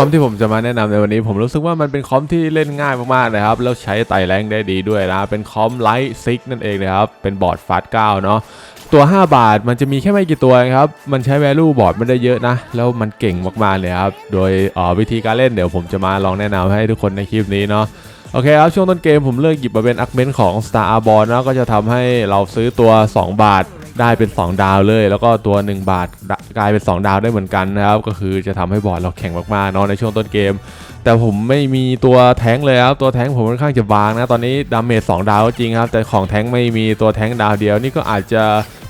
อมที่ผมจะมาแนะนำในวันนี้ ผมรู้สึกว่ามันเป็นคอมที่เล่นง่ายมากๆนะครับแล้วใช้ไต่แรงได้ดีด้วยนะเป็นคอมไลท์ซิกนั่นเองนะครับเป็นบอร์ดฟาส9เนาะตัว 5 บาทมันจะมีแค่ไม่กี่ตัวเองครับ มันใช้ value บอร์ดไม่ได้เยอะนะ แล้วมันเก่งมากๆเลยครับ โดยออวิธีการเล่นเดี๋ยวผมจะมาลองแนะนำให้ทุกคนในคลิปนี้เนาะโอเคครับ ช่วงต้นเกมผมเลือกหยิบมาเป็นอักเมนของ Star a r b o r นะก็จะทำให้เราซื้อตัว 2 บาท ได้เป็น 2 ดาวเลย แล้วก็ตัว 1 บาทกลายเป็น 2 ดาวได้เหมือนกันนะครับ ก็คือจะทำให้บอร์ดเราแข็งมากๆเนาะในช่วงต้นเกม แต่ผมไม่มีตัวแท้งเลยครับ ตัวแท้งผมค่อนข้างจะบางนะ ตอนนี้ดาเมจ2ดาวจริงครับ แต่ของแท้งไม่มีตัวแท้งดาวเดียวนี่ก็อาจจะ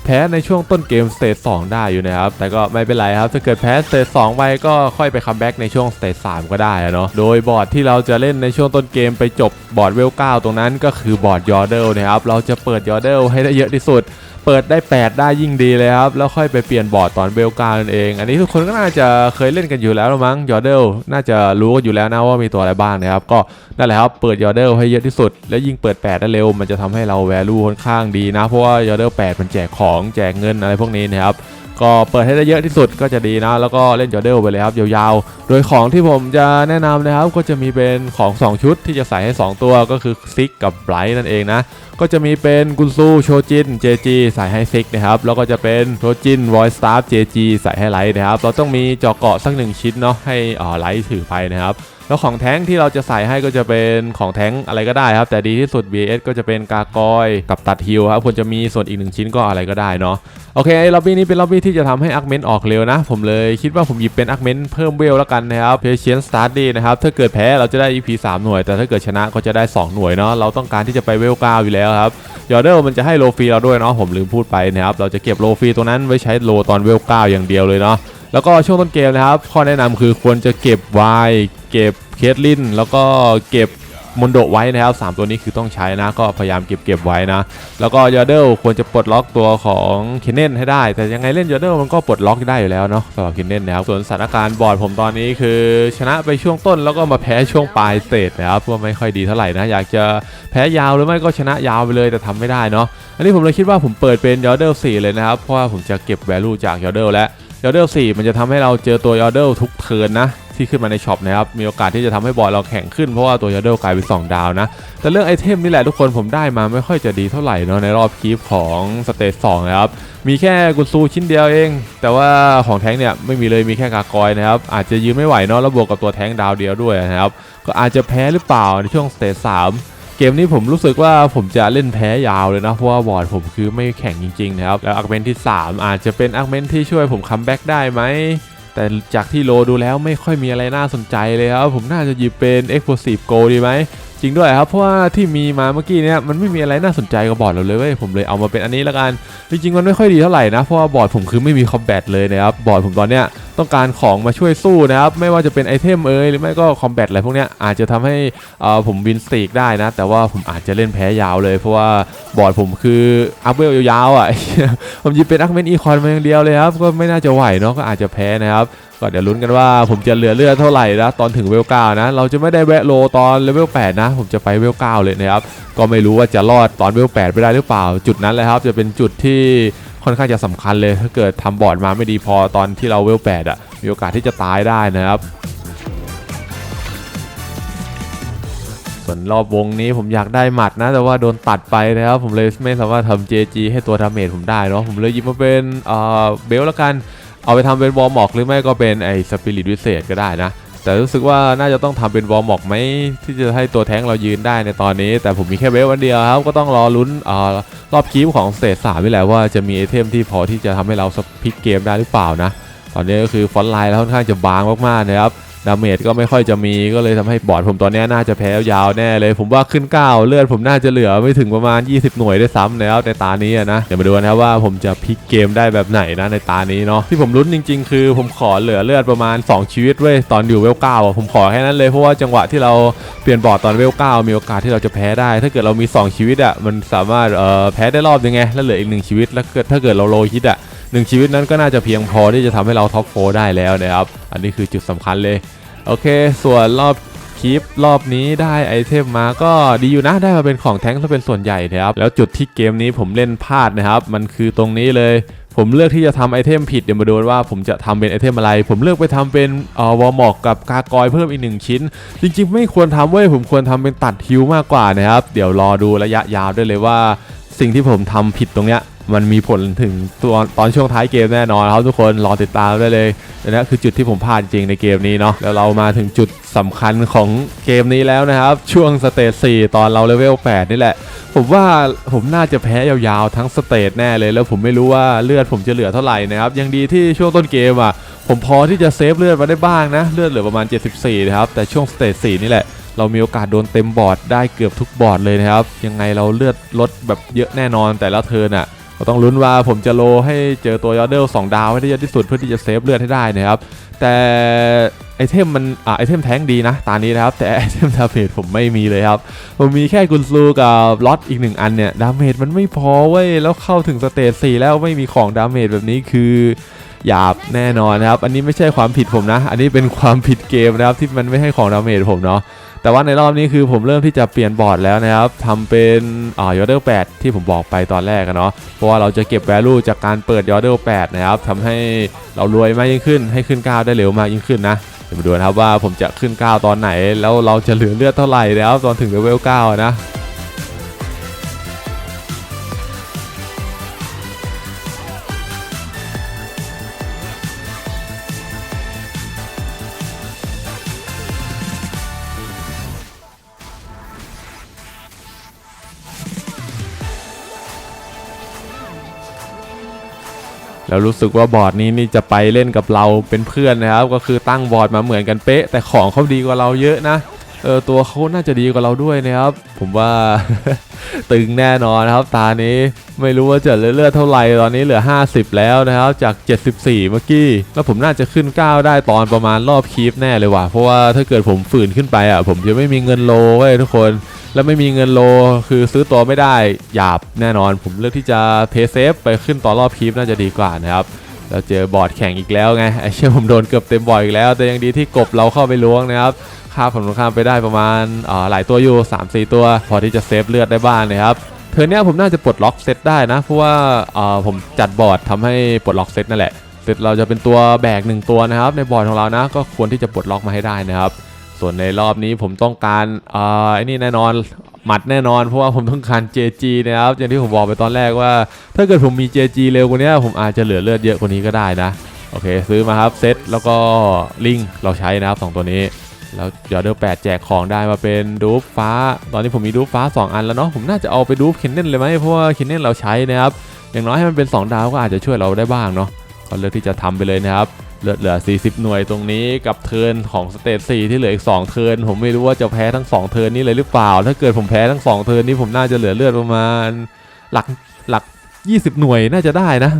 แพ้ในช่วงต้นเกมสเตจ2ได้อยู่นะครับ แต่ก็ไม่เป็นไรครับ ถ้าเกิดแพ้สเตจ2ไปก็ค่อยไปคัมแบ็กในช่วงสเตจ3ก็ได้อะเนาะ โดยบอร์ดที่เราจะเล่นในช่วงต้นเกมไปจบบอร์ดเวล9ตรงนั้นก็คือบอร์ดยอร์เดลนะครับ เราจะเปิดยอร์เดลให้ได้เยอะที่สุด เปิดได้ 8 ได้ยิ่งดีเลยครับ แล้วค่อยไปเปลี่ยนบอร์ดตอนเบลกานั่นเอง อันนี้ทุกคนก็น่าจะเคยเล่นกันอยู่แล้วมั้งยอร์เดลน่าจะรู้กันอยู่แล้วนะว่ามีตัวอะไรบ้างนะครับ ก็นั่นแหละครับเปิดยอร์เดลให้เยอะที่สุด แล้วยิ่งเปิด 8 ได้เร็ว มันจะทำให้เราแวลูค่อนข้างดีนะ เพราะว่ายอร์เดล8มันแจกของแจกเงินอะไรพวกนี้นะครับ ก็เปิดให้ได้เยอะที่สุดก็จะดีนะ แล้วก็เล่นยอเดลไปเลยครับยาวๆ โดยของที่ผมจะแนะนำนะครับ ก็จะมีเป็นของ 2 ชุดที่จะใส่ให้ 2 ตัวก็คือซิกกับไบรท์นั่นเองนะ ก็จะมีเป็นกุนซูโชจิน JG ใส่ให้ซิกนะครับ แล้วก็จะเป็นโชจินวอยสตาร์ JG ใส่ให้ไลท์นะครับ เราต้องมีจอเกาะสักหนึ่งชิ้นเนาะให้อ่าไลท์ถือไปนะครับ แล้วของแท้งที่เราจะใส่ให้ก็จะเป็นของแท้งอะไรก็ได้ครับ แต่ดีที่สุด BS ก็จะเป็นกากอยกับตัดฮิลครับควรจะมีส่วนอีกหนึ่งชิ้นก็อะไรก็ได้เนาะโอเคไอ้ล็อบบี้นี้เป็นล็อบบี้ที่จะทำให้อาร์เมนออกเร็วนะ ผมเลยคิดว่าผมหยิบเป็นอาร์เมนเพิ่มเวลแล้วกันนะครับเพเชียนสตาร์ดีนะครับถ้าเกิดแพ้เราจะได้ EP 3หน่วย แต่ถ้าเกิดชนะก็จะได้ 2 หน่วยเนาะเราต้องการที่จะไปเวล9อยู่แล้วครับยอร์เดลมันจะให้โลฟรีเราด้วยเนาะผมลืมพูดไปนะครับเราจะเก็บโลฟรีตรงนั้นไว้ใช้โลตอนเวล9อย่างเดียวเลยเนาะแล้วก็ช่วงต้นเกมนะครับข้อแนะนำคือควรจะเก็บไว เก็บเคทลินแล้วก็เก็บมอนโดไว้นะครับสามตัวนี้คือต้องใช้นะ ก็พยายามเก็บเก็บไว้นะ แล้วก็ยอร์เดลควรจะปลดล็อกตัวของเคนเนนให้ได้ แต่ยังไงเล่นยอร์เดลมันก็ปลดล็อกได้อยู่แล้วเนาะสำหรับเคนเนนนะครับ ส่วนสถานการณ์บอร์ดผมตอนนี้คือ ชนะไปช่วงต้นแล้วก็มาแพ้ช่วงปลายสเตจนะครับก็ไม่ค่อยดีเท่าไหร่นะ อยากจะแพ้ยาวหรือไม่ก็ชนะยาวไปเลยแต่ทำไม่ได้เนาะ อันนี้ผมเลยคิดว่าผมเปิดเป็นยอร์เดล4เลยนะครับ เพราะว่าผมจะเก็บ value จากยอร์เดลและ ยอเดล4มันจะทำให้เราเจอตัวยอเดลทุกเทิร์นนะที่ขึ้นมาในช็อปนะครับมีโอกาสที่จะทำให้บอร์ดเราแข็งขึ้นเพราะว่าตัวยอเดลกลายเป็นสองดาวนะ แต่เรื่องไอเทมนี่แหละทุกคนผมได้มาไม่ค่อยจะดีเท่าไหร่เนาะในรอบคลิปของสเตจสองนะครับมีแค่กุนซูชิ้นเดียวเอง แต่ว่าของแท้งเนี่ยไม่มีเลยมีแค่กากอยนะครับอาจจะยืนไม่ไหวเนาะแล้วบวกกับตัวแท้งดาวเดียวด้วยนะครับก็อาจจะแพ้หรือเปล่าในช่วงสเตจสาม เกมนี้ผมรู้สึกว่าผมจะเล่นแพ้ยาวเลยนะ เพราะว่าบอร์ดผมคือไม่แข็งจริงๆนะครับ แล้วอาร์เมนที่ 3 อาจจะเป็นอาร์เมนที่ช่วยผมคัมแบ็กได้ไหม แต่จากที่โลดูแล้วไม่ค่อยมีอะไรน่าสนใจเลยครับ ผมน่าจะหยิบเป็น Explosive Go ดีไหมจริงด้วยครับ เพราะว่าที่มีมาเมื่อกี้เนี่ยมันไม่มีอะไรน่าสนใจกับบอร์ดเราเลยเว้ยผมเลยเอามาเป็นอันนี้ละกันจริงๆมันไม่ค่อยดีเท่าไหร่นะเพราะว่าบอร์ดผมคือไม่มีคอมแบทเลยนะครับบอร์ดผมตอนเนี้ยต้องการของมาช่วยสู้นะครับ ไม่ว่าจะเป็นไอเทมเอ่ยหรือไม่ก็คอมแบทอะไรพวกเนี้ยอาจจะทำให้ผมวินสตีกได้นะ แต่ว่าผมอาจจะเล่นแพ้ยาวเลย เพราะว่าบอร์ดผมคืออัพเวลยาวๆอะผมยิบเป็นอัคเมนอีคอนมาอย่างเดียวเลยครับ ก็ไม่น่าจะไหวเนาะก็อาจจะแพ้นะครับก็เดี๋ยวลุ้นกันว่าผมจะเหลือเลือดเท่าไหร่นะตอนถึงเวล9นะ เราจะไม่ได้แวะโลตอนเลเวล8นะ ผมจะไปเวล9เลยนะครับ ก็ไม่รู้ว่าจะรอดตอนเวล8ไปได้หรือเปล่า จุดนั้นเลยครับ จะเป็นจุดที่ ค่อนข้างจะสำคัญเลยถ้าเกิดทำบอร์ดมาไม่ดีพอตอนที่เราเวล8อะมีโอกาสที่จะตายได้นะครับส่วนรอบวงนี้ผมอยากได้หมัดนะ แต่ว่าโดนตัดไปนะครับ ผมเลยไม่สามารถทำ JG ให้ตัวดาเมจผมได้เนาะผมเลยหยิบมาเป็นเอ่อเบลแล้วกัน เอาไปทำเป็นวอลม็อกหรือไม่ก็เป็นไอ้สปิริตวิเศษก็ได้นะ แต่รู้สึกว่าน่าจะต้องทำเป็นวอร์มอกไหมที่จะให้ตัวแท้งเรายืนได้ในตอนนี้ แต่ผมมีแค่เวลวันเดียวครับก็ต้องรอลุ้นอรอบคีฟของสเตจสามนี่แหละว่าจะมีไอเทมที่พอที่จะทำให้เราพลิกเกมได้หรือเปล่านะ ตอนนี้ก็คือฟอนต์ไลน์แล้วค่อนข้างจะบางมากๆนะครับ ดาเมจก็ไม่ค่อยจะมีก็เลยทำให้บอร์ดผมตอนนี้น่าจะแพ้ยาวแน่เลย ผมว่าขึ้น 9 เลือดผมน่าจะเหลือไม่ถึงประมาณ 20 หน่วยได้ซ้ำแล้วในตานี้นะเดี๋ยวมาดูนะครับว่าผมจะพลิกเกมได้แบบไหนนะในตานี้เนาะที่ผมลุ้นจริง ๆ คือผมขอเหลือเลือดประมาณ 2 ชีวิตเว้ยตอนอยู่เวลเก้าผมขอแค่นั้นเลยเพราะว่าจังหวะที่เราเปลี่ยนบอร์ดตอนเวลเก้ามีโอกาสที่เราจะแพ้ได้ ถ้าเกิดเรามี 2 ชีวิตอะมันสามารถเอ่อแพ้ได้รอบยังไงแล้วเหลืออีกหนึ่งชีวิตแล้วเกิดถ้าเกิดเราโลฮิตอะ หนึ่งชีวิตนั้นก็น่าจะเพียงพอที่จะทำให้เราท็อปโฟได้แล้วนะครับ อันนี้คือจุดสำคัญเลย โอเค ส่วนรอบคลิปรอบนี้ได้ไอเทมมาก็ดีอยู่นะได้มาเป็นของแท้งซะเป็นส่วนใหญ่นะครับ แล้วจุดที่เกมนี้ผมเล่นพลาดนะครับ มันคือตรงนี้เลย ผมเลือกที่จะทำไอเทมผิดเดี๋ยวมาดูว่าผมจะทำเป็นไอเทมอะไร ผมเลือกไปทำเป็นออวอลมอกกับกากอยเพิ่มอีกหนึ่งชิ้น จริงๆ ไม่ควรทำเว้ยผมควรทำเป็นตัดฮิวมากกว่านะครับ เดี๋ยวรอดูระยะยาวได้เลยว่า สิ่งที่ผมทำผิดตรงเนี้ย มันมีผลถึงตัวตอนช่วงท้ายเกมแน่นอนครับทุกคนรอติดตามได้เลยอันนี้คือจุดที่ผมพลาดจริงในเกมนี้เนาะแล้วเรามาถึงจุดสำคัญของเกมนี้แล้วนะครับ ช่วงสเตจ4ตอนเราเลเวล8นี่แหละ ผมว่าผมน่าจะแพ้ยาวๆทั้งสเตจแน่เลยแล้วผมไม่รู้ว่าเลือดผมจะเหลือเท่าไหร่นะครับยังดีที่ช่วงต้นเกมอะผมพอที่จะเซฟเลือดมาได้บ้างนะเลือดเหลือประมาณ 74 นะครับแต่ช่วงสเตจ4นี่แหละเรามีโอกาสโดนเต็มบอร์ดได้เกือบทุกบอร์ดเลยนะครับ ยังไงเราเลือดลดแบบเยอะแน่นอนแต่ละเทิร์นอะ ก็ต้องลุ้นว่าผมจะโลให้เจอตัวยอดเดลสองดาวให้ได้เยอะที่สุดเพื่อที่จะเซฟเลือดให้ได้นะครับ แต่ไอเทมมันอ่าไอเทมแท้งดีนะ ตานี้นะครับ แต่ไอเทมดาเมจผมไม่มีเลยครับ ผมมีแค่กุนซูกับล็อตอีกหนึ่งอันเนี่ย ดาเมจมันไม่พอเว้ย แล้วเข้าถึงสเตจ4แล้วไม่มีของดาเมจแบบนี้คือหยาบแน่นอนนะครับ อันนี้ไม่ใช่ความผิดผมนะ อันนี้เป็นความผิดเกมนะครับที่มันไม่ให้ของดาเมจผมเนาะ แต่ว่าในรอบนี้คือผมเริ่มที่จะเปลี่ยนบอร์ดแล้วนะครับทำเป็นอ่ายอดเดล8ที่ผมบอกไปตอนแรกกันเนาะเพราะว่าเราจะเก็บ value จากการเปิดยอดเดล8นะครับทำให้เรารวยมากยิ่งขึ้น ให้ขึ้น9ได้เร็วมากยิ่งขึ้นนะเดี๋ยวมาดูนะครับว่าผมจะขึ้น9ตอนไหน แล้วเราจะเหลือเลือดเท่าไหร่แล้วตอนถึงเลเวล9นะ แล้วรู้สึกว่าบอร์ดนี้นี่จะไปเล่นกับเราเป็นเพื่อนนะครับ ก็คือตั้งบอร์ดมาเหมือนกันเป๊ะ แต่ของเขาดีกว่าเราเยอะนะเออตัวเขาน่าจะดีกว่าเราด้วยนะครับ ผมว่าตึงแน่นอนนะครับ ตานี้ไม่รู้ว่าจะเลือเลือดเท่าไหร่ตอนนี้เหลือ 50 แล้วนะครับ จาก 74 เมื่อกี้ แล้วผมน่าจะขึ้น 9 ได้ตอนประมาณรอบคีฟแน่เลยว่ะเพราะว่าถ้าเกิดผมฝืนขึ้นไปอะผมจะไม่มีเงินโลเว้ยทุกคน แล้วไม่มีเงินโลคือซื้อตัวไม่ได้หยาบแน่นอน ผมเลือกที่จะเพย์เซฟไปขึ้นต่อรอบคีฟน่าจะดีกว่านะครับแล้วเจอบอร์ดแข่งอีกแล้วไงไอเชี่ยผมโดนเกือบเต็มบอร์ดอีกแล้ว แต่ยังดีที่กบเราเข้าไปล้วงนะครับค่าผลตรงข้ามไปได้ประมาณอ่าหลายตัวอยู่ 3-4 ตัว พอที่จะเซฟเลือดได้บ้างนะครับเทอร์นเนี้ยผมน่าจะปลดล็อกเซตได้นะ เพราะว่าอ่าผมจัดบอร์ดทำให้ปลดล็อกเซตนั่นแหละเซตเราจะเป็นตัวแบกหนึ่งตัวนะครับ ในบอร์ดของเรานะก็ควรที่จะปลดล็อกมาให้ได้นะครับ ส่วนในรอบนี้ผมต้องการอ่าไอ้นี่แน่นอนหมัดแน่นอนเพราะว่าผมต้องการ JG นะครับอย่างที่ผมบอกไปตอนแรกว่า ถ้าเกิดผมมี JG เร็วกว่านี้ผมอาจจะเหลือเลือดเยอะกว่านี้ก็ได้นะ โอเค ซื้อมาครับเซตแล้วก็ลิงเราใช้นะครับสองตัวนี้แล้วยอเดอร์แปดแจกของได้มาเป็นดูฟฟ้า ตอนนี้ผมมีดูฟฟ้า 2 อันแล้วเนาะผมน่าจะเอาไปดูฟเคนเนนเลยไหมเพราะว่าเคนเนนเราใช้นะครับอย่างน้อยให้มันเป็น 2 ดาวก็อาจจะช่วยเราได้บ้างเนาะก็เลือกที่จะทำไปเลยนะครับ เลือดเหลือ 40 หน่วยตรงนี้กับเทิร์นของสเตจ4ที่เหลืออีก 2 เทิร์นผมไม่รู้ว่าจะแพ้ทั้ง 2 เทิร์นนี้เลยหรือเปล่า ถ้าเกิดผมแพ้ทั้ง 2 เทิร์นนี้ผมน่าจะเหลือเลือดประมาณหลักหลัก 20 หน่วยน่าจะได้นะ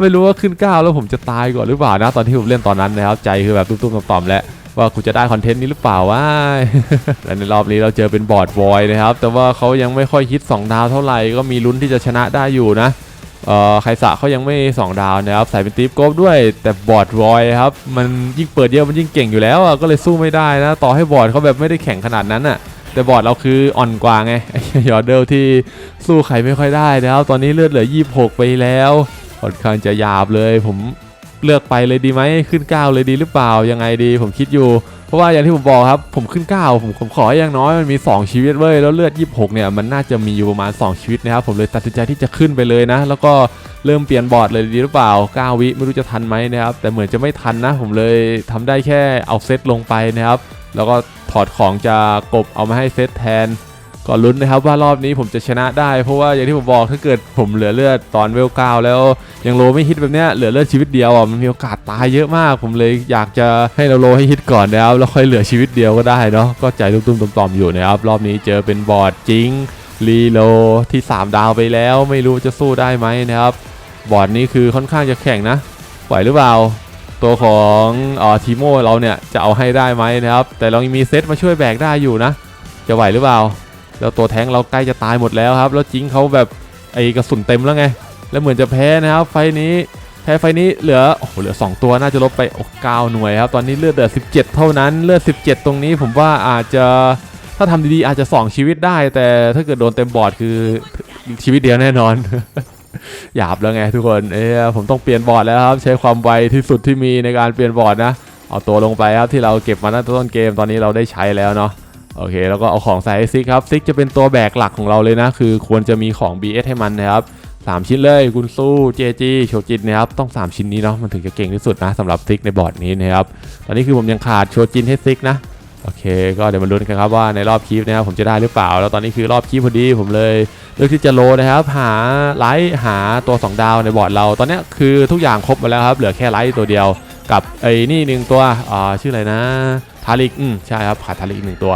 ไม่รู้ว่าขึ้น 9 แล้วผมจะตายก่อนหรือเปล่านะ ตอนที่ผมเล่นตอนนั้นนะครับ ใจคือแบบตุ้มๆต่อมๆแล้วว่ากูจะได้คอนเทนต์นี้หรือเปล่าวะและในรอบนี้เราเจอเป็นบอร์ดวอยนะครับ แต่ว่าเขายังไม่ค่อยฮิต2ดาวเท่าไหร่ก็มีลุ้นที่จะชนะได้อยู่นะ เอ่อไคสะเขายังไม่ 2 ดาวนะครับใส่เป็นตีฟโกบด้วยแต่บอร์ดวอยครับ มันยิ่งเปิดเยอะมันยิ่งเก่งอยู่แล้วก็เลยสู้ไม่ได้นะ ต่อให้บอร์ดเขาแบบไม่ได้แข่งขนาดนั้นอะแต่บอร์ดเราคืออ่อนกว่าไงไอ้ยอเดลที่สู้ใครไม่ค่อยได้นะครับ ตอนนี้เลือดเหลือ 26 ไปแล้วค่อนข้างจะหยาบเลย ผมเลือกไปเลยดีไหมขึ้น 9 เลยดีหรือเปล่ายังไงดีผมคิดอยู่ เพราะว่าอย่างที่ผมบอกครับผมขึ้น 9 ผมผมขอให้อย่างน้อยมันมี 2 ชีวิตเว้ยแล้วเลือด 26 เนี่ยมันน่าจะมีอยู่ประมาณ 2 ชีวิตนะครับผมเลยตัดสินใจที่จะขึ้นไปเลยนะ แล้วก็เริ่มเปลี่ยนบอร์ดเลยดีหรือเปล่า 9 วิไม่รู้จะทันไหมนะครับแต่เหมือนจะไม่ทันนะ ผมเลยทำได้แค่เอาเซตลงไปนะครับแล้วก็ถอดของจากกบเอามาให้เซตแทน ก็ลุ้นนะครับว่ารอบนี้ผมจะชนะได้เพราะว่าอย่างที่ผมบอกถ้าเกิดผมเหลือเลือดตอนเวลเก้าแล้วยังโลไม่ฮิตแบบเนี้ยเหลือเลือดชีวิตเดียวอะมันมีโอกาสตายเยอะมาก ผมเลยอยากจะให้เราโลให้ฮิตก่อนนะครับแล้วค่อยเหลือชีวิตเดียวก็ได้เนาะก็ใจตุ้มๆต่อมๆอยู่นะครับรอบนี้เจอเป็นบอร์ดจริงรีโลที่ 3 ดาวไปแล้วไม่รู้จะสู้ได้ไหมนะครับ บอร์ดนี้คือค่อนข้างจะแข่งนะไหวหรือเปล่าตัวของออทีโมเราเนี่ยจะเอาให้ได้ไหมนะครับ แต่เรายังมีเซตมาช่วยแบกได้อยู่นะ จะไหวหรือเปล่า แล้วตัวแท้งเราใกล้จะตายหมดแล้วครับ แล้วจิงเขาแบบไอกระสุนเต็มแล้วไง แล้วเหมือนจะแพ้นะครับ ไฟนี้แพ้ไฟนี้เหลือโอ้โหเหลือ 2 ตัวน่าจะลบไปโอ้เก้าหน่วยครับตอนนี้เลือดเหลือ 17 เท่านั้นเลือด 17 ตรงนี้ผมว่าอาจจะถ้าทำดีๆอาจจะ2ชีวิตได้ แต่ถ้าเกิดโดนเต็มบอร์ดคือชีวิตเดียวแน่นอนหยาบแล้วไงทุกคนเอ้ผมต้องเปลี่ยนบอร์ดแล้วครับ ใช้ความไวที่สุดที่มีในการเปลี่ยนบอร์ดนะ เอาตัวลงไปครับที่เราเก็บมาตั้งแต่ต้นเกมตอนนี้เราได้ใช้แล้วเนาะ โอเค แล้วก็เอาของใส่ซิกครับซิกจะเป็นตัวแบกหลักของเราเลยนะ คือควรจะมีของ BS ให้มันนะครับสามชิ้นเลยกุนซูเจจีโชจินนะครับต้อง 3 ชิ้นนี้เนาะมันถึงจะเก่งที่สุดนะสำหรับซิกในบอร์ดนี้นะครับตอนนี้คือผมยังขาดโชจินให้ซิกนะโอเค ก็เดี๋ยวมาลุ้นกันครับว่าในรอบคลิปนะครับผมจะได้หรือเปล่า แล้วตอนนี้คือรอบคลิปพอดีผมเลยเลือกที่จะโลนะครับ หาไลท์หาตัว 2 ดาวในบอร์ดเรา ตอนนี้คือทุกอย่างครบหมาแล้วครับ เหลือแค่ไลท์ตัวเดียวกับไอ้นี่หนึ่งตัวอ่าชื่ออะไรนะทาริกอืมใช่ครับขาดทาริกหนึ่งตัว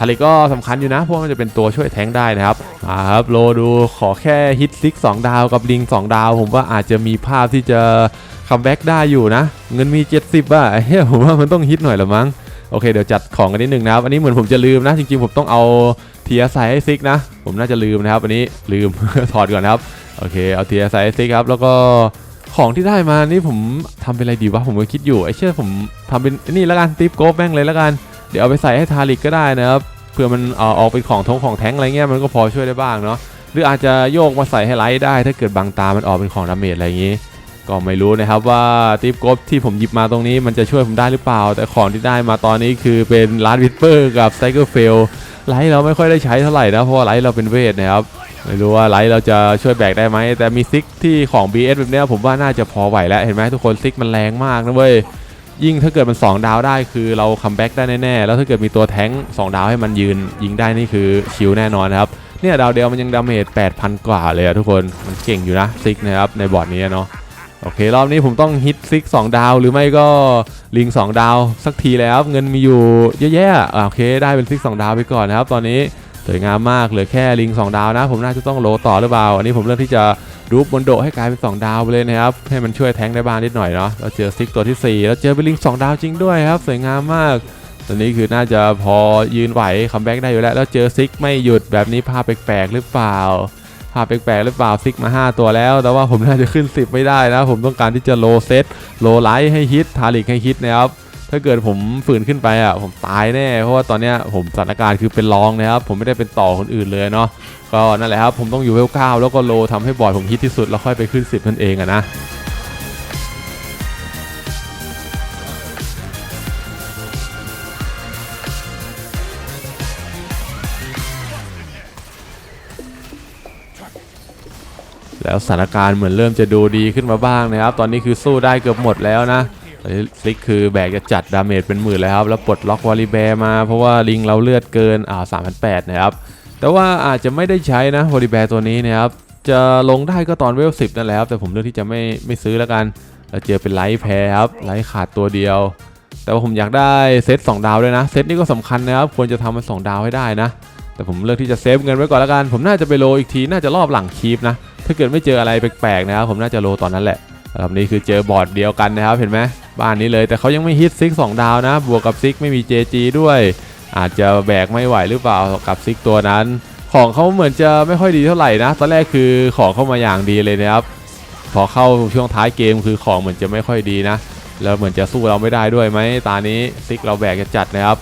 ทาริก็สำคัญอยู่นะเพราะว่ามันจะเป็นตัวช่วยแทงได้นะครับมาครับโลดูขอแค่ฮิตซิก2ดาวกับลิง 2 ดาว ผมว่าอาจจะมีภาพที่จะคัมแบ็กได้อยู่นะ เงินมี 70อะเฮ้ยผมว่ามันต้องฮิตหน่อยละมั้งโอเคเดี๋ยวจัดของกันนิดนึงนะครับ อันนี้เหมือนผมจะลืมนะ จริงๆ ผมต้องเอาเทียร์ใส่ให้ซิกนะ ผมน่าจะลืมนะครับอันนี้ลืม ถอดก่อนนะครับโอเคเอาเทียร์ใส่ให้ซิกครับแล้วก็ของที่ได้มานี่ผมทำเป็นอะไรดีวะผมก็คิดอยู่ไอ้เชื่อผมทำเป็นนี่ล้วกันติปโกฟแม่งเลยล้วกัน เดี๋ยวเอาไปใส่ให้ทาริกก็ได้นะครับเพื่อมันเอาออกเป็นของทงของแท้งอะไรเงี้ยมันก็พอช่วยได้บ้างเนาะหรืออาจจะโยกมาใส่ให้ไลท์ได้ ถ้าเกิดบางตามันออกเป็นของดาเมจอะไรอย่างงี้ ก็ไม่รู้นะครับว่าทิปกบที่ผมหยิบมาตรงนี้มันจะช่วยผมได้หรือเปล่า แต่ของที่ได้มาตอนนี้คือเป็นลาร์ดวิสเปอร์กับไซเคิลเฟลไลท์เราไม่ค่อยได้ใช้เท่าไหร่นะเพราะไลท์เราเป็นเวทนะครับไม่รู้ว่าไลท์เราจะช่วยแบกได้ไหมแต่มีซิกที่ของ BS แบบเนี้ยผมว่าน่าจะพอไหวแล้วเห็นไหมทุกคนซิกมันแรงมากนะเว้ย ยิ่งถ้าเกิดมัน 2 ดาวได้คือเราคัมแบ็กได้แน่ๆ แล้วถ้าเกิดมีตัวแท้ง2ดาวให้มันยืนยิงได้นี่คือชิลแน่นอนนะครับ เนี่ยดาวเดียวมันยังดาเมจ8,000 กว่าเลยอะทุกคน มันเก่งอยู่นะซิกนะครับในบอร์ดนี้เนาะ โอเค รอบนี้ผมต้องฮิตซิกสองดาว หรือไม่ก็ลิงสองดาว สักทีแล้วเงินมีอยู่เยอะแยะโอเค ได้เป็นซิกสองดาวไปก่อนนะครับ ตอนนี้ วยงามมากเหลือแค่ลิงสองดาวนะ ผมน่าจะต้องโลต่อหรือเปล่า อันนี้ผมเลือกที่จะรูปบนโดให้กลายเป็น 2 ดาวไปเลยนะครับ ให้มันช่วยแทงได้บ้างนิดหน่อยเนาะแล้วเจอซิกตัวที่ 4 แล้วเจอเป็นลิงสองดาวจริงด้วยครับ สวยงามมากตอนนี้คือน่าจะพอยืนไหวคัมแบ็กได้อยู่แล้ว แล้วเจอซิกไม่หยุดแบบนี้ภาพแปลกๆหรือเปล่าภาพแปลกๆหรือเปล่าซิกมา 5 ตัวแล้ว แต่ว่าผมน่าจะขึ้น 10 ไม่ได้นะ ผมต้องการที่จะโลเซตโลไลท์ให้ฮิตทาริกให้ฮิตนะครับ ถ้าเกิดผมฝืนขึ้นไปอะผมตายแน่ เพราะว่าตอนเนี้ยผมสถานการณ์คือเป็นรองนะครับ ผมไม่ได้เป็นต่อคนอื่นเลยเนาะก็นั่นแหละครับ ผมต้องอยู่เวลเก้าแล้วก็โลทำให้บอร์ดผมฮิตที่สุดแล้วค่อยไปขึ้น 10นั่นเองอะนะแล้วสถานการณ์เหมือนเริ่มจะดูดีขึ้นมาบ้างนะครับ ตอนนี้คือสู้ได้เกือบหมดแล้วนะ ตอนนี้ซิกคือแบกจะจัดดาเมจเป็นหมื่นแล้วครับ แล้วปลดล็อกวอลลีแบร์มาเพราะว่าลิงเราเลือดเกินอ่าสามพันแปดนะครับ แต่ว่าอาจจะไม่ได้ใช้นะวอลลีแบร์ตัวนี้นะครับจะลงได้ก็ตอนเวลสิบนั่นแหละครับแต่ผมเลือกที่จะไม่ไม่ซื้อแล้วกันแล้วเจอเป็นไลท์แพ้ครับไลท์ขาดตัวเดียว แต่ว่าผมอยากได้เซต2ดาวด้วยนะเซตนี้ก็สำคัญนะครับควรจะทำมัน2ดาวให้ได้นะ แต่ผมเลือกที่จะเซฟเงินไว้ก่อนแล้วกัน ผมน่าจะไปโลอีกทีน่าจะรอบหลังคีปนะถ้าเกิดไม่เจออะไรแปลกๆนะครับผมน่าจะโลตอนนั้นแหละ รอบนี้คือเจอบอร์ดเดียวกันนะครับเห็นไหมบ้านนี้เลยแต่เขายังไม่ฮิตซิก2ดาวนะ บวกกับซิกไม่มี JG ด้วย อาจจะแบกไม่ไหวหรือเปล่ากับซิกตัวนั้น ของเขาเหมือนจะไม่ค่อยดีเท่าไหร่นะ ตอนแรกคือของเข้ามาอย่างดีเลยนะครับพอเข้าช่วงท้ายเกมคือของเหมือนจะไม่ค่อยดีนะ แล้วเหมือนจะสู้เราไม่ได้ด้วยไหมตานี้ซิกเราแบกจะจัดนะครับ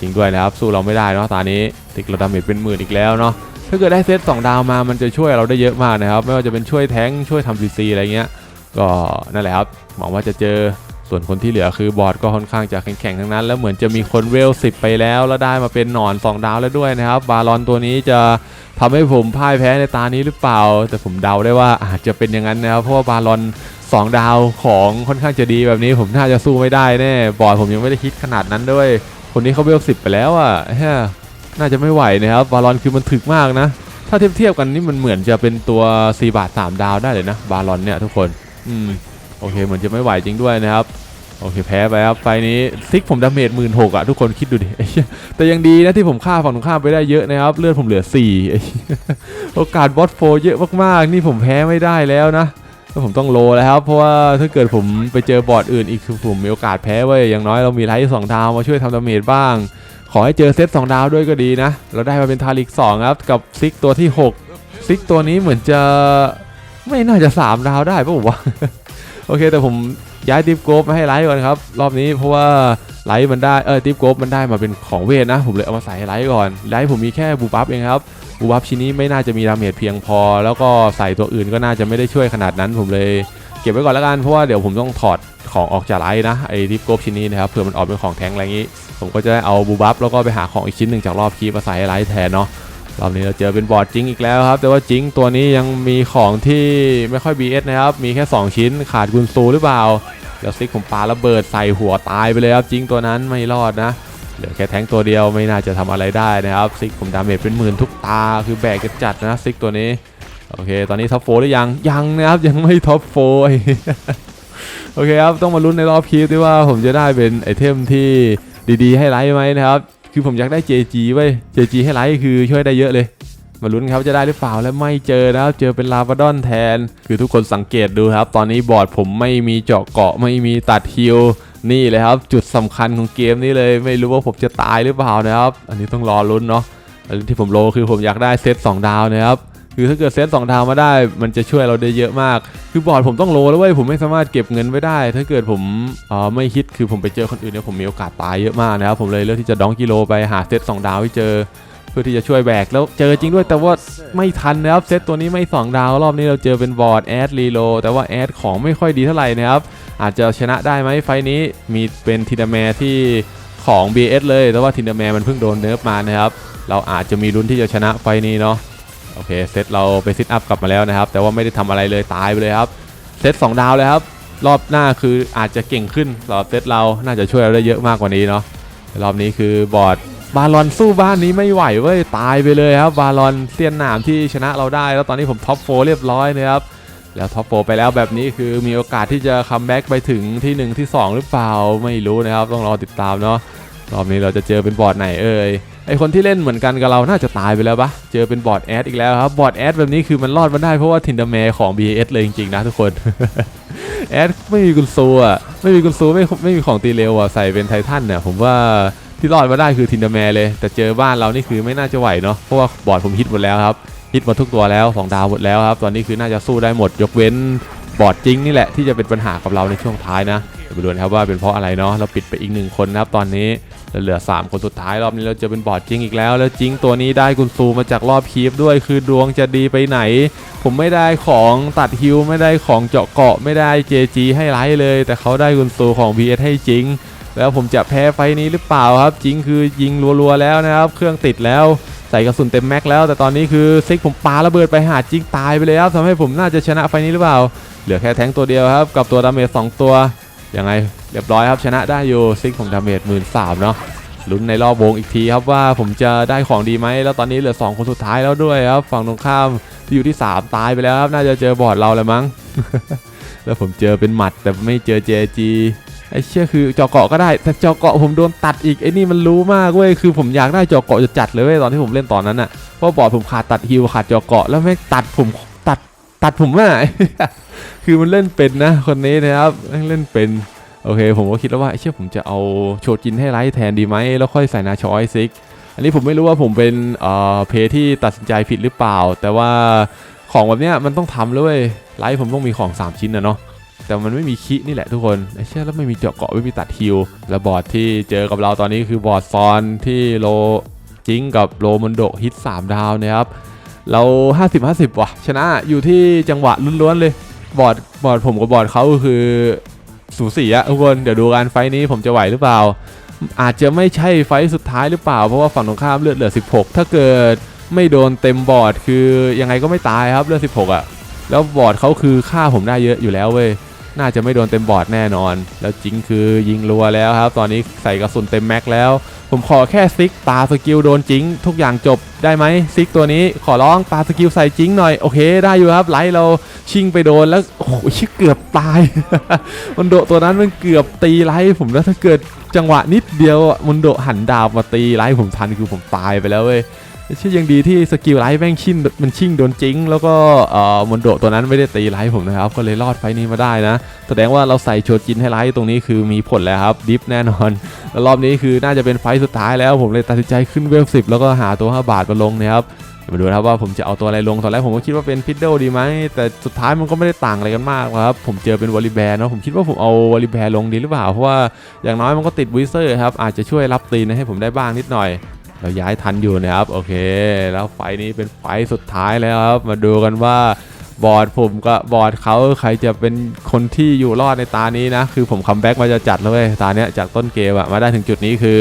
จริงด้วยนะครับสู้เราไม่ได้เนาะตานี้ซิกเราดาเมจเป็นหมื่นอีกแล้วเนาะถ้าเกิดได้เซต2ดาวมามันจะช่วยเราได้เยอะมากนะครับไม่ว่าจะเป็นช่วยแทงช่วยทำซีซีอะไรเงี้ย ก็นั่นแหละครับหวังว่าจะเจอส่วนคนที่เหลือคือบอร์ดก็ค่อนข้างจะแข็งๆทั้งนั้น แล้วเหมือนจะมีคนเวล10ไปแล้ว แล้วได้มาเป็นหนอน 2 ดาวแล้วด้วยนะครับ บาลอนตัวนี้จะทำให้ผมพ่ายแพ้ในตานี้หรือเปล่า แต่ผมเดาได้ว่าอาจจะเป็นอย่างนั้นนะครับ เพราะว่าบาลอน 2 ดาวของค่อนข้างจะดีแบบนี้ ผมน่าจะสู้ไม่ได้แน่บอร์ดผมยังไม่ได้คิดขนาดนั้นด้วย คนนี้เขาเวล10ไปแล้วอะเฮ้ยน่าจะไม่ไหวนะครับบาลอนคือมันถึกมากนะ ถ้าเทียบเทียบกันนี่มันเหมือนจะเป็นตัว4บาท3ดาวได้เลยนะบาลอนเนี่ยทุกคน อืมโอเคเหมือนจะไม่ไหวจริงด้วยนะครับโอเคแพ้ไปครับไฟนี้ซิกผมดาเมจหมื่นหกอะทุกคนคิดดูดิแต่ยังดีนะที่ผมฆ่าฝั่งตรงข้ามไปได้เยอะนะครับเลือดผมเหลือ4ไอ้เหี้ยโอกาสบอสโฟเยอะมากๆนี่ผมแพ้ไม่ได้แล้วนะแล้วผมต้องโลแล้วครับเพราะว่าถ้าเกิดผมไปเจอบอร์ดอื่นอีกคือผมมีโอกาสแพ้เว้ยอย่างน้อยเรามีไลท์สองดาวมาช่วยทำดาเมจบ้าง ขอให้เจอเซต2ดาวด้วยก็ดีนะ เราได้มาเป็นทาริก2ครับกับซิกตัวที่ 6 ซิกตัวนี้เหมือนจะ ไม่น่าจะ 3 ดาวได้ป่ะผมว่าโอเค แต่ผมย้ายดิฟโกฟมาให้ไลท์ก่อนครับ รอบนี้เพราะว่าไลท์มันได้เออดิฟโกฟมันได้มาเป็นของเวทนะ ผมเลยเอามาใส่ให้ไลท์ก่อนไลท์ผมมีแค่บูบัฟเองครับบูบับชิ้นนี้ไม่น่าจะมีดาเมจเพียงพอ แล้วก็ใส่ตัวอื่นก็น่าจะไม่ได้ช่วยขนาดนั้น ผมเลยเก็บไว้ก่อนแล้วกันเพราะว่าเดี๋ยวผมต้องถอดของออกจากไลท์นะไอ้ดิฟโกบชิ้นนี้นะครับเผื่อมันออกเป็นของแท้งอะไรอย่างนี้ ผมก็จะได้เอาบูบับแล้วก็ไปหาของอีกชิ้นหนึ่งจากรอบคีมาใส่ให้ไลท์แทนเนาะ รอบนี้เราเจอเป็นบอร์ดจิงอีกแล้วครับ แต่ว่าจิงตัวนี้ยังมีของที่ไม่ค่อย BS นะครับ มีแค่ 2 ชิ้นขาดกุนซูหรือเปล่า เดี๋ยวซิกผมปาระเบิดใส่หัวตายไปเลยครับจิงตัวนั้นไม่รอดนะ เหลือแค่แทงตัวเดียวไม่น่าจะทำอะไรได้นะครับ ซิกผมดาเมจเป็นหมื่นทุกตาคือแบกกันจัดนะซิกตัวนี้ โอเค ตอนนี้ท็อปโฟหรือยังยังนะครับยังไม่ท็อปโฟโอเคครับต้องมาลุ้นในรอบคลิปด้วยว่าผมจะได้เป็นไอเทมที่ดีๆ ให้ไลท์ไหมนะครับ คือผมอยากได้ JG ไว้ย JG ให้ไลท์คือช่วยได้เยอะเลย มาลุ้นครับจะได้หรือเปล่าและไม่เจอนะครับเจอเป็นลาวาดอนแทน คือทุกคนสังเกตดูครับ ตอนนี้บอร์ดผมไม่มีเจาะเกาะไม่มีตัดฮิลนี่เลยครับ จุดสำคัญของเกมนี้เลยไม่รู้ว่าผมจะตายหรือเปล่านะครับ อันนี้ต้องรอลุ้นเนาะอันที่ผมโลคือผมอยากได้เซต2ดาวนะครับ คือถ้าเกิดเซตสองดาวมาได้ มันจะช่วยเราได้เยอะมาก คือบอร์ดผมต้องโลแล้วเว้ยผมไม่สามารถเก็บเงินไว้ได้ ถ้าเกิดผมเอ่อไม่ฮิตคือผมไปเจอคนอื่นเนี่ยผมมีโอกาสตายเยอะมากนะครับผมเลยเลือกที่จะดองกิโลไปหาเซตสองดาวให้เจอ เพื่อที่จะช่วยแบกแล้วเจอจริงด้วยแต่ว่าไม่ทันนะครับเซตตัวนี้ไม่สองดาวรอบนี้เราเจอเป็นบอร์ดแอดรีโลแต่ว่าแอดของไม่ค่อยดีเท่าไหร่นะครับอาจจะชนะได้ไหมไฟนี้มีเป็นทินาแมที่ของ BS เลย แต่ว่าทินาแมมันเพิ่งโดนเนิร์ฟมานะครับเราอาจจะมีลุ้นที่จะชนะไฟนี้เนาะ โอเคเซตเราไปซิทอัพกลับมาแล้วนะครับ แต่ว่าไม่ได้ทำอะไรเลยตายไปเลยครับเซต2ดาวเลยครับ รอบหน้าคืออาจจะเก่งขึ้นสำหรับเซตเราน่าจะช่วยเราได้เยอะมากกว่านี้เนาะรอบนี้คือบอร์ดบาลอนสู้บ้านนี้ไม่ไหวเว้ยตายไปเลยครับบาลอนเซียนหนามที่ชนะเราได้ แล้วตอนนี้ผมท็อปโฟเรียบร้อยนะครับแล้วท็อปโฟไปแล้วแบบนี้คือมีโอกาสที่จะคัมแบ็กไปถึงที่ 1 ที่ 2 หรือเปล่าไม่รู้นะครับ ต้องรอติดตามเนาะ รอบนี้เราจะเจอเป็นบอร์ดไหนเอ่ยไอคนที่เล่นเหมือนกันกับเราน่าจะตายไปแล้วปะเจอเป็นบอร์ดแอดอีกแล้วครับบอร์ดแอดแบบนี้คือมันรอดมาได้เพราะว่าทินเดอร์แมร์ของ BS เลยจริงๆนะทุกคนแอดไม่มีกุนซูอะไม่มีกุนซูไม่ไม่มีของตีเร็วอะใส่เป็นไททันเนี่ยผมว่าที่รอดมาได้คือทินเดอร์แมร์เลย แต่เจอบ้านเรานี่คือไม่น่าจะไหวเนาะเพราะว่าบอร์ดผมฮิตหมดแล้วครับฮิตหมดทุกตัวแล้วสองดาวหมดแล้วครับตอนนี้คือน่าจะสู้ได้หมดยกเว้นบอร์ดจริงนี่แหละที่จะเป็นปัญหากับเราในช่วงท้ายนะเดี๋ยวไปดูนะครับว่าเป็นเพราะอะไรเนาะเราปิดไปอีกหนึ่งคนนะครับตอนนี้ แล้วเหลือ 3 คนสุดท้ายรอบนี้เราจะเป็นบอร์ดจริงอีกแล้ว แล้วจริงตัวนี้ได้กุนซูมาจากรอบคีฟด้วยคือดวงจะดีไปไหน ผมไม่ได้ของตัดฮิวไม่ได้ของเจาะเกาะไม่ได้ JG ให้ไลท์เลย แต่เขาได้กุนซูของ BS ให้จริง แล้วผมจะแพ้ไฟนี้หรือเปล่าครับจริงคือยิงรัวๆแล้วนะครับ เครื่องติดแล้วใส่กระสุนเต็มแม็กแล้ว แต่ตอนนี้คือซิกผมปาระเบิดไปหาจริงตายไปเลยครับทำให้ผมน่าจะชนะไฟนี้หรือเปล่า เหลือแค่แทงตัวเดียวครับ กับตัวดาเมจสองตัวยังไง เรียบร้อยครับชนะได้อยู่ซิกของดาเมจหมื่นสามเนาะลุ้นในรอบวงอีกทีครับว่าผมจะได้ของดีไหมแล้วตอนนี้เหลือ 2 คนสุดท้ายแล้วด้วยครับ ฝั่งตรงข้ามที่อยู่ที่ 3 ตายไปแล้วครับ น่าจะเจอบอร์ดเราแล้วมั้ง แล้วผมเจอเป็นหมัดแต่ไม่เจอ JG ไอ้เชี่ยคือเจาะเกาะก็ได้ แต่เจาะเกาะผมโดนตัดอีกไอ้นี่มันรู้มากเว้ยคือผมอยากได้เจาะเกาะจะจัดเลยเว้ยตอนที่ผมเล่นตอนนั้นอะเพราะบอร์ดผมขาดตัดฮิวขาดเจาะเกาะแล้วแม่งตัดผมตัดตัดผมอะคือมันเล่นเป็นนะ คนนี้นะครับเล่นเป็น โอเค ผมก็คิดแล้วว่าเชื่อผมจะเอาโชจินให้ไลท์แทนดีไหมแล้วค่อยใส่นาชอยซิกอันนี้ผมไม่รู้ว่าผมเป็นเอ่อเพที่ตัดสินใจผิดหรือเปล่า แต่ว่าของแบบเนี้ยมันต้องทำเลยไลท์ผมต้องมีของ 3 ชิ้นนะเนาะแต่มันไม่มีคินี่แหละทุกคนไอ้เชื่อแล้วไม่มีเจาะเกาะไม่มีตัดฮิลแล้วบอร์ดที่เจอกับเราตอนนี้คือบอร์ดซอนที่โลจิงกับโลมันโดฮิต 3 ดาวนะครับเรา 50 50 ว่ะ ชนะอยู่ที่จังหวะล้วนๆเลย บอร์ดบอร์ดผมกับบอร์ดเขาคือ สูสีอะทุกคนเดี๋ยวดูการไฟนี้ผมจะไหวหรือเปล่า อาจจะไม่ใช่ไฟสุดท้ายหรือเปล่า เพราะว่าฝั่งตรงข้ามเลือดเหลือ 16 ถ้าเกิดไม่โดนเต็มบอร์ดคือยังไงก็ไม่ตายครับเลือด 16อะแล้วบอร์ดเขาคือฆ่าผมได้เยอะอยู่แล้วเว้ยน่าจะไม่โดนเต็มบอร์ดแน่นอน แล้วจริงคือยิงรัวแล้วครับ ตอนนี้ใส่กระสุนเต็มแม็กแล้ว ผมขอแค่ซิกปาสกิลโดนจิงทุกอย่างจบได้ไหมซิกตัวนี้ขอร้องปาสกิลใส่จิงหน่อยโอเคได้อยู่ครับไลท์เราชิงไปโดนแล้วโอ้โหเกือบตาย มันโดตัวนั้นมันเกือบตีไลท์ผมแล้วถ้าเกิดจังหวะนิดเดียวมันโดหันดาวมาตีไลท์ผมทันคือผมตายไปแล้วเว้ย ชื่อยังดีที่สกิลไลท์แม่งชิ่งมันชิ่งโดนจิงแล้วก็เอ่อมันโดตัวนั้นไม่ได้ตีไลท์ผมนะครับ ก็เลยรอดไฟนี้มาได้นะ แสดงว่าเราใส่โชจินให้ไลท์ตรงนี้คือมีผลแล้วครับดิฟแน่นอน แล้วรอบนี้คือน่าจะเป็นไฟสุดท้ายแล้วผมเลยตัดสินใจขึ้นเวลสิบแล้วก็หาตัว 5 บาทมาลงนะครับมาดูนะครับว่าผมจะเอาตัวอะไรลงตอนแรกผมก็คิดว่าเป็นพิดเดิลดีไหมแต่สุดท้ายมันก็ไม่ได้ต่างอะไรกันมากครับผมเจอเป็นวอลลีแบร์เนาะผมคิดว่าผมเอาวอลลีแบร์ลงดีหรือเปล่าเพราะว่าอย่างน้อยมันก็ติดวิเซอร์ครับอาจจะช่วยรับตีนให้ผมได้บ้างนิดหน่อย เราย้ายทันอยู่นะครับโอเค แล้วไฟนี้เป็นไฟสุดท้ายแล้วครับ มาดูกันว่าบอร์ดผมกับบอร์ดเขาใครจะเป็นคนที่อยู่รอดในตานี้นะ คือผมคัมแบ็กมาจะจัดแล้วเว้ยตาเนี้ยจากต้นเกมอะมาได้ถึงจุดนี้คือ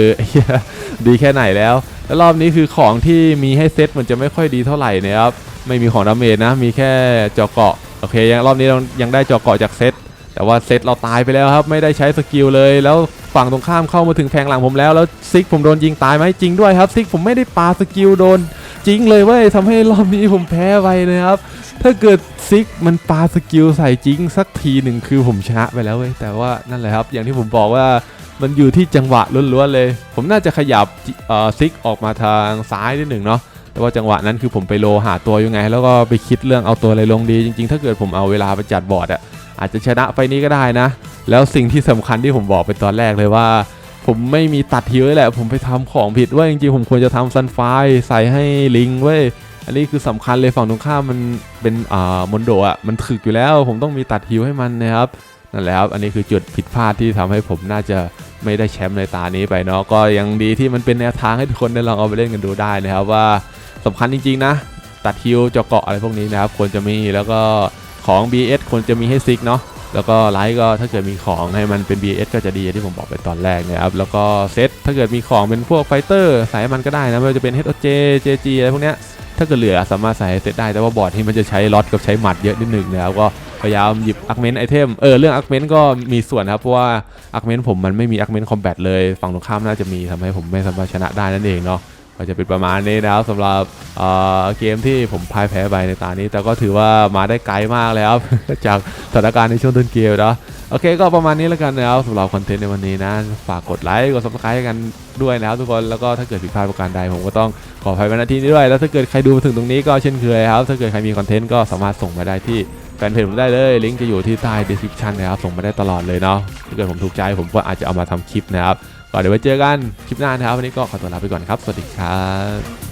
ดีแค่ไหนแล้ว แล้วรอบนี้คือของที่มีให้เซตมันจะไม่ค่อยดีเท่าไหร่นะครับไม่มีของดาเมจนะ มีแค่เจาะเกาะโอเคยังรอบนี้ยังได้เจาะเกาะจากเซต แต่ว่าเซตเราตายไปแล้วครับไม่ได้ใช้สกิลเลยแล้วฝั่งตรงข้ามเข้ามาถึงแพงหลังผมแล้วแล้วซิกผมโดนยิงตายไหมจริงด้วยครับซิกผมไม่ได้ปาสกิลโดนจริงเลยเว้ยทำให้รอบนี้ผมแพ้ไปเลยครับ ถ้าเกิดซิกมันปาสกิลใส่จริงสักทีหนึ่งคือผมชนะไปแล้วเว้ยแต่ว่านั่นแหละครับ อย่างที่ผมบอกว่ามันอยู่ที่จังหวะล้วนๆเลย ผมน่าจะขยับซิกออกมาทางซ้ายนิดหนึ่งเนาะแต่ว่าจังหวะนั้นคือผมไปโลหาตัวยู่ไง แล้วก็ไปคิดเรื่องเอาตัวอะไรลงดีจริง ๆ ถ้าเกิดผมเอาเวลาไปจัดบอร์ดอะ อาจจะชนะไฟนี้ก็ได้นะ แล้วสิ่งที่สำคัญที่ผมบอกไปตอนแรกเลยว่า ผมไม่มีตัดฮิวเลยแหละ ผมไปทำของผิดเว่าจริงๆผมควรจะทำซันไฟใส่ให้ลิงเว้ยอันนี้คือสำคัญเลยฝั่งตรงข้ามมันเป็นอ่ามอนโดอะมันถึกอยู่แล้ว ผมต้องมีตัดฮิวให้มันนะครับนั่นแหละครับอันนี้คือจุดผิดพลาดที่ทำให้ผมน่าจะไม่ได้แชมป์ในตานี้ไปเนาะก็ยังดีที่มันเป็นแนวทางให้ทุกคนได้ลองเอาไปเล่นกันดูได้นะครับว่าสำคัญจริงๆนะ ตัดฮิวเจาะเกาะอะไรพวกนี้นะครับควรจะมีแล้วก็ ของ BS ควรจะมีให้ซิกเนาะแล้วก็ไลท์ก็ถ้าเกิดมีของให้มันเป็น BS ก็จะดีอย่างที่ผมบอกไปตอนแรกนะครับแล้วก็เซตถ้าเกิดมีของเป็นพวกไฟเตอร์ใส่ให้มันก็ได้นะไม่ว่าจะเป็น HOJ JG อะไรพวกเนี้ยถ้าเกิดเหลือสามารถใส่เซตได้แต่ว่าบอร์ดที่มันจะใช้ล็อตกับใช้หมัดเยอะนิดหนึ่งนะครับก็พยายามหยิบอักเมนไอเทมเออเรื่องอักเมนก็มีส่วนครับเพราะว่าอักเมนผมมันไม่มีอักเมนคอมแบทเลยฝั่งตรงข้ามน่าจะมีทำให้ผมไม่สามารถชนะได้นั่นเองเนาะ ก็จะเป็นประมาณนี้นะครับสำหรับเเกมที่ผมพ่ายแพ้ไปในตานี้ แต่ก็ถือว่ามาได้ไกลมากเลยครับจากสถานการณ์ในช่วงต้นเกมเนาะโอเคก็ประมาณนี้แล้วกันนะครับสำหรับคอนเทนต์ในวันนี้นะ ฝากกดไลค์กด subscribe กันด้วยนะครับทุกคนแล้วก็ถ้าเกิดผิดพลาดประการใดผมก็ต้องขออภัยในที่นี้ด้วย แล้วถ้าเกิดใครดูมาถึงตรงนี้ก็เช่นเคยครับ ถ้าเกิดใครมีคอนเทนต์ก็สามารถส่งมาได้ที่แฟนเพจผมได้เลยลิงก์จะอยู่ที่ใต้ description นะครับส่งมาได้ตลอดเลยเนาะถ้าเกิดผมถูกใจผมก็อาจจะเอามาทำคลิปนะครับ ก็เดี๋ยวไว้เจอกันคลิปหน้านะครับวันนี้ก็ขอตัวลาไปก่อนครับ สวัสดีครับ